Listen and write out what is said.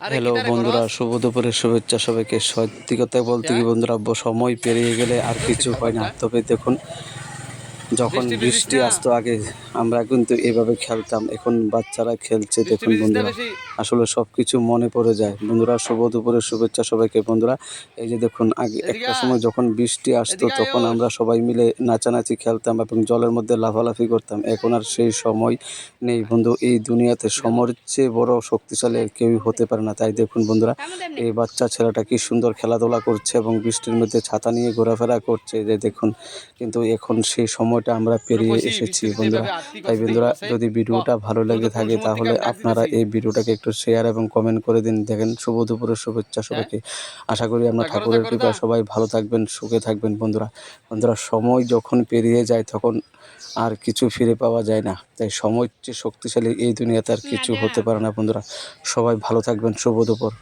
Hello বন্ধুরা শুভ দুপুরের শুভেচ্ছা সবাইকে। সত্যি কথা বলতে কি বন্ধুরা সময় পেরিয়ে গেলে আর কিছু হয় না। তবে দেখুন যখন বৃষ্টি আসতো আগে আমরা কিন্তু এভাবে খেলতাম। এখন বাচ্চারা খেলছে দেখুন বন্ধুরা। আসলে সব কিছু মনে পড়ে যায়। বন্ধুরা শুভ দুপুরের শুভেচ্ছা সবাইকে বন্ধুরা। এই যে দেখুন আগে একটা সময় যখন বৃষ্টি আসতো তখন আমরা সবাই মিলে নাচানাচি খেলতাম এবং জলের মধ্যে লাফালাফি করতাম। এখন আর সেই সময় নেই বন্ধু। এই দুনিয়াতে সময়ের চেয়ে বড় শক্তিশালী কেউই হতে পারে না। তাই দেখুন বন্ধুরা এই বাচ্চা ছেলেটা কি সুন্দর খেলাধুলা করছে এবং বৃষ্টির মধ্যে ছাতা নিয়ে ঘোরাফেরা করছে। যে দেখুন কিন্তু এখন সেই সময়টা আমরা পেরিয়ে এসেছি বন্ধুরা। তাই বন্ধুরা যদি ভিডিওটা ভালো লেগে থাকে তাহলে আপনারা এই ভিডিওটাকে একটু শেয়ার এবং কমেন্ট করে দিন। দেখেন শুভ দুপুরের শুভেচ্ছা সবাইকে। আশা করি আমরা ঠাকুরের কৃপায় সবাই ভালো থাকবেন সুখে থাকবেন বন্ধুরা। বন্ধুরা সময় যখন পেরিয়ে যায় তখন আর কিছু ফিরে পাওয়া যায় না। তাই সময় যে শক্তিশালী এই দুনিয়াতে আর কিছু হতে পারে না বন্ধুরা। সবাই ভালো থাকবেন শুভ দুপুর।